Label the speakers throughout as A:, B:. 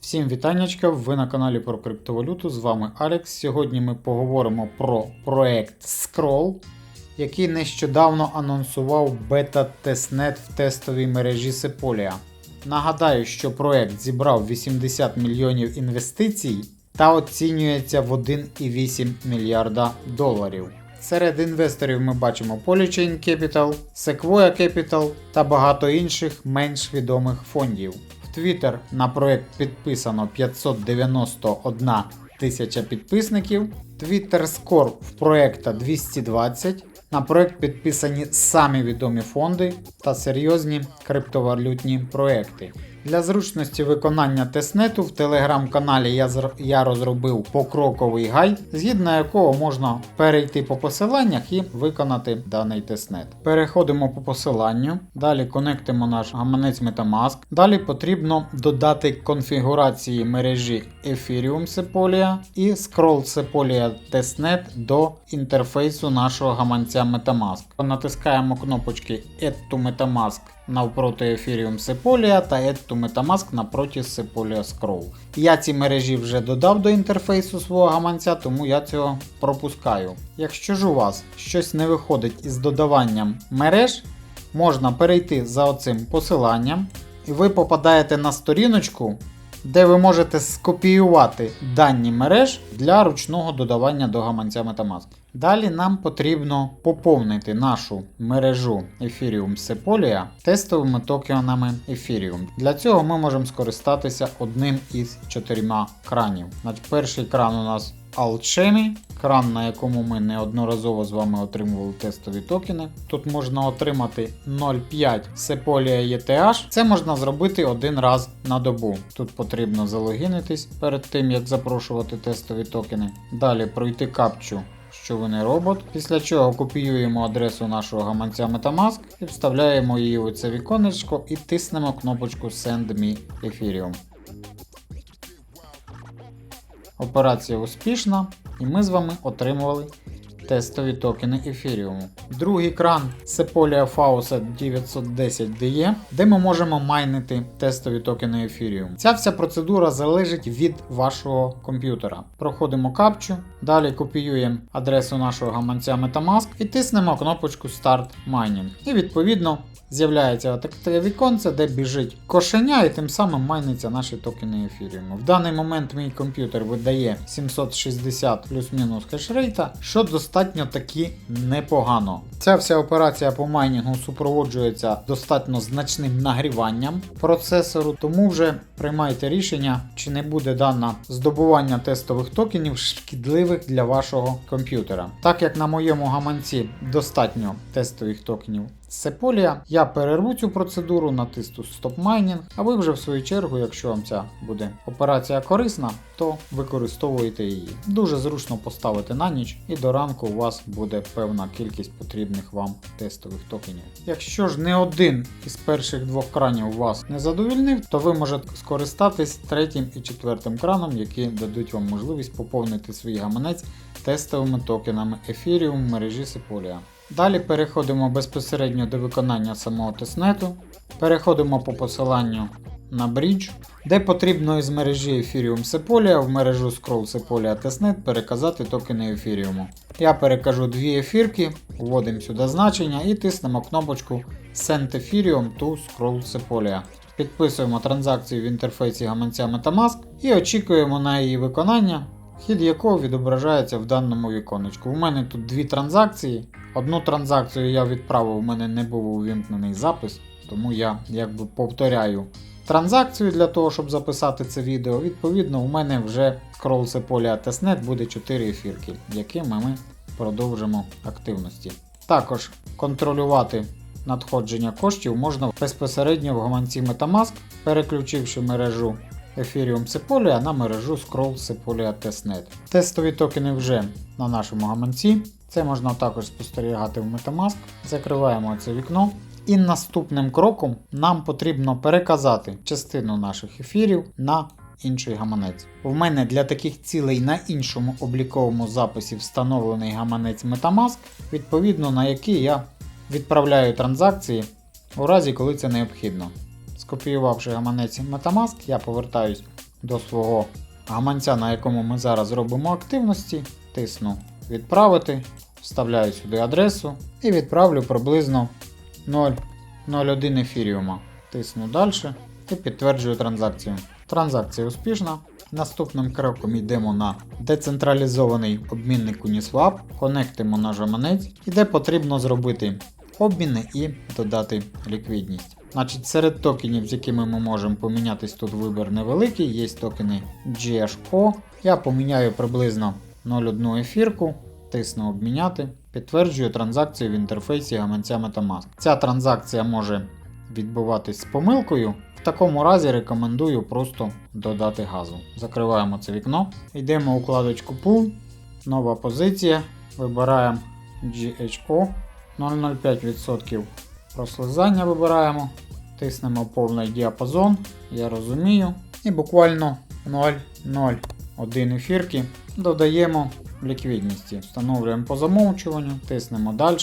A: Всім вітаннячка, ви на каналі про криптовалюту. З вами Алекс. Сьогодні ми поговоримо про проект Scroll, який нещодавно анонсував бета-тестнет в тестовій мережі Sepolia. Нагадаю, що проект зібрав 80 мільйонів інвестицій та оцінюється в 1,8 мільярда доларів. Серед інвесторів ми бачимо Polychain Capital, Sequoia Capital та багато інших менш відомих фондів. В Twitter на проект підписано 591 тисяча підписників. Twitter Score в проекта 220. На проект підписані самі відомі фонди та серйозні криптовалютні проекти. Для зручності виконання тестнету в телеграм-каналі я, я розробив покроковий гайд, згідно якого можна перейти по посиланнях і виконати даний тестнет. Переходимо по посиланню, далі конектимо наш гаманець Metamask. Далі потрібно додати конфігурації мережі Ethereum Sepolia і Scroll Sepolia Testnet до інтерфейсу нашого гаманця Metamask. Натискаємо кнопочки Add to Metamask навпроти Ethereum Sepolia та Add to Metamask напроти Sepolia Scroll. Я ці мережі вже додав до інтерфейсу свого гаманця, тому я цього пропускаю. Якщо ж у вас щось не виходить із додаванням мереж, можна перейти за оцим посиланням, і ви попадаєте на сторіночку, де ви можете скопіювати дані мереж для ручного додавання до гаманця Metamask. Далі нам потрібно поповнити нашу мережу Ethereum Sepolia тестовими токенами Ethereum. Для цього ми можемо скористатися одним із чотирма кранів. Значить, перший кран у нас Alchemy, кран, на якому ми неодноразово з вами отримували тестові токени. Тут можна отримати 0,5 Sepolia ETH. Це можна зробити один раз на добу. Тут потрібно залогінитись перед тим, як запрошувати тестові токени. Далі пройти капчу. Що ви не робот, після чого копіюємо адресу нашого гаманця Metamask і вставляємо її у це віконечко і тиснемо кнопочку Send Me Ethereum. Операція успішна, і ми з вами отримували тестові токени Ethereum. Другий кран Sepolia Faucet 910DE, де ми можемо майнити тестові токени Ethereum. Ця вся процедура залежить від вашого комп'ютера. Проходимо капчу, далі копіюємо адресу нашого гаманця Metamask і тиснемо кнопочку Start Mining. І відповідно з'являється таке віконце, де біжить кошеня, і тим самим майниться наші токени Ethereum. В даний момент мій комп'ютер видає 760 плюс-мінус хешрейта, що достатньо таки непогано. Ця вся операція по майнінгу супроводжується достатньо значним нагріванням процесору, тому вже приймайте рішення, чи не буде дане здобування тестових токенів шкідливих для вашого комп'ютера. Так як на моєму гаманці достатньо тестових токенів Sepolia, я перерву цю процедуру, натисну Stop Mining, а ви вже в свою чергу, якщо вам ця буде операція корисна, то використовуєте її. Дуже зручно поставити на ніч, і до ранку у вас буде певна кількість потрібних вам тестових токенів. Якщо ж не один із перших двох кранів вас не задовільнив, то ви можете скористатись третім і четвертим краном, які дадуть вам можливість поповнити свій гаманець тестовими токенами Ethereum в мережі Sepolia. Далі переходимо безпосередньо до виконання самого тестнету. Переходимо по посиланню на брідж, де потрібно із мережі Ethereum Sepolia в мережу Scroll Sepolia Testnet переказати токени Ethereum. Я перекажу дві ефірки, вводимо сюди значення і тиснемо кнопочку Send Ethereum to Scroll Sepolia. Підписуємо транзакцію в інтерфейсі гаманця Metamask і очікуємо на її виконання, хід якого відображається в даному віконечку. У мене тут дві транзакції. Одну транзакцію я відправив, у мене не був увімкнений запис, тому я якби повторяю транзакцію для того, щоб записати це відео. Відповідно, у мене вже Scroll Sepolia Testnet буде 4 ефірки, якими ми продовжимо активності. Також контролювати надходження коштів можна безпосередньо в гаманці Metamask, переключивши мережу Ethereum Sepolia на мережу Scroll Sepolia Testnet. Тестові токени вже на нашому гаманці. Це можна також спостерігати в Metamask. Закриваємо це вікно. І наступним кроком нам потрібно переказати частину наших ефірів на інший гаманець. У мене для таких цілей на іншому обліковому записі встановлений гаманець Metamask, відповідно на який я відправляю транзакції у разі, коли це необхідно. Скопіювавши гаманець Metamask, я повертаюсь до свого гаманця, на якому ми зараз робимо активності, тисну відправити, вставляю сюди адресу і відправлю приблизно 0,01 ефіріума. Тисну далі і підтверджую транзакцію. Транзакція успішна. Наступним кроком йдемо на децентралізований обмінник Uniswap, конектимо наш гаманець і де потрібно зробити обміни і додати ліквідність. Значить, серед токенів, з якими ми можемо помінятись, тут вибір невеликий, є токени GHO. Я поміняю приблизно 0,1 ефірку, тисну обміняти, підтверджую транзакцію в інтерфейсі гаманця Metamask. Ця транзакція може відбуватись з помилкою. В такому разі рекомендую просто додати газу. Закриваємо це вікно, йдемо у вкладочку Pool, нова позиція, вибираємо GHO 0,05% прослизання вибираємо, тиснемо повний діапазон, я розумію. І буквально 0,01 ефірки додаємо ліквідності. Встановлюємо по замовчуванню, тиснемо далі,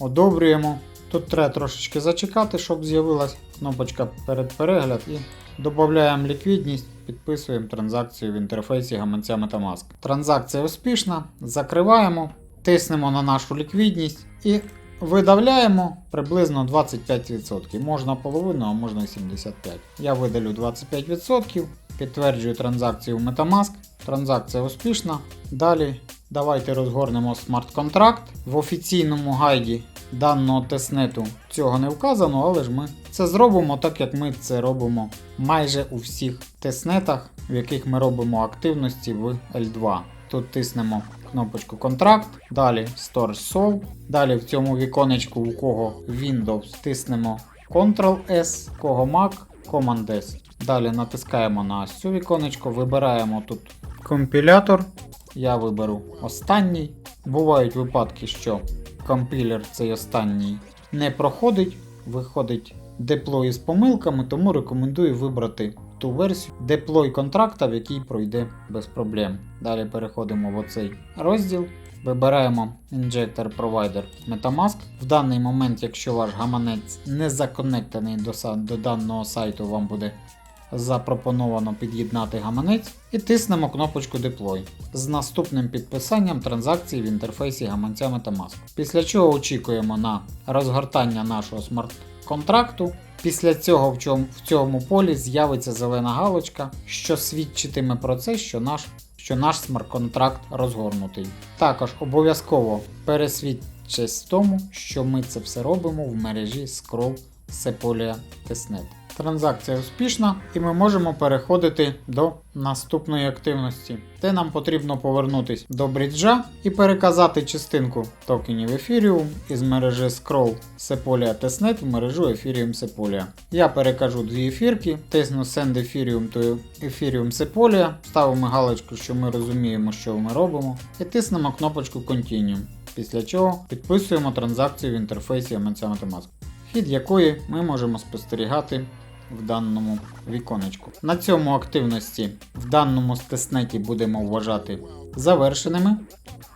A: одобрюємо. Тут треба трошечки зачекати, щоб з'явилась кнопочка перед перегляд і додаємо ліквідність, підписуємо транзакцію в інтерфейсі гаманця Metamask. Транзакція успішна, закриваємо, тиснемо на нашу ліквідність і видавляємо приблизно 25%. Можна половину, а можна 75%. Я видалю 25%, підтверджую транзакцію в Metamask. Транзакція успішна. Далі давайте розгорнемо смарт-контракт. В офіційному гайді даного тестнету цього не вказано, але ж ми це зробимо так, як ми це робимо майже у всіх тестнетах, в яких ми робимо активності в L2. Тут тиснемо кнопочку контракт, далі Storage Solve, далі в цьому віконечку, у кого Windows, тиснемо Ctrl-S, у кого Mac, Command-S. Далі натискаємо на цю віконечко, вибираємо тут компілятор. Я виберу останній. Бувають випадки, що компілер цей останній не проходить, виходить деплой з помилками, тому рекомендую вибрати ту версію деплой контракта, в якій пройде без проблем. Далі переходимо в оцей розділ. Вибираємо Injector Provider Metamask. В даний момент, якщо ваш гаманець не законектений до, до даного сайту, вам буде запропоновано під'єднати гаманець і тиснемо кнопочку Deploy з наступним підписанням транзакції в інтерфейсі гаманця Metamask. Після чого очікуємо на розгортання нашого смарт-контракту. Після цього в цьому, в цьому полі з'явиться зелена галочка, що свідчитиме про це, що наш, що наш смарт-контракт розгорнутий. Також обов'язково пересвідчись в тому, що ми це все робимо в мережі Scroll Sepolia Testnet. Транзакція успішна, і ми можемо переходити до наступної активності, де нам потрібно повернутись до бріджа і переказати частинку токенів Ethereum із мережі Scroll Sepolia Testnet в мережу Ethereum Sepolia. Я перекажу дві ефірки, тисну Send Ethereum to Ethereum Sepolia, ставимо галочку, що ми розуміємо, що ми робимо, і тиснемо кнопочку Continue. Після чого підписуємо транзакцію в інтерфейсі Гаманця Metamask хід якої ми можемо спостерігати в даному віконечку. На цьому активності в даному тестнеті будемо вважати завершеними.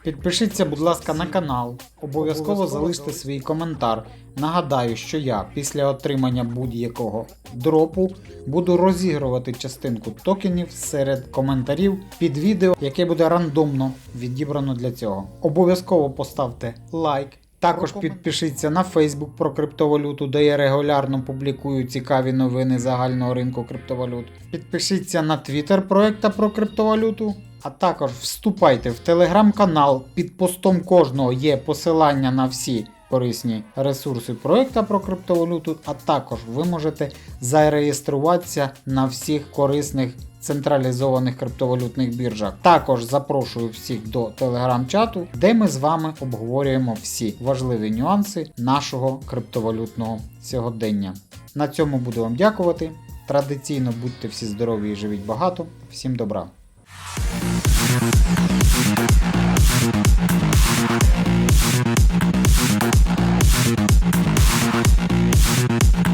A: Підпишіться, будь ласка, на канал. Обов'язково залиште свій коментар. Нагадаю, що я після отримання будь-якого дропу буду розігрувати частинку токенів серед коментарів під відео, яке буде рандомно відібрано для цього. Обов'язково поставте лайк. Також підпишіться на Facebook про криптовалюту, де я регулярно публікую цікаві новини загального ринку криптовалют. Підпишіться на Twitter проекта про криптовалюту. А також вступайте в телеграм-канал. Під постом кожного є посилання на всі корисні ресурси проекта про криптовалюту, а також ви можете зареєструватися на всіх корисних централізованих криптовалютних біржах. Також запрошую всіх до телеграм-чату, де ми з вами обговорюємо всі важливі нюанси нашого криптовалютного сьогодення. На цьому буду вам дякувати. Традиційно будьте всі здорові і живіть багато. Всім добра! Thank you. Thank you.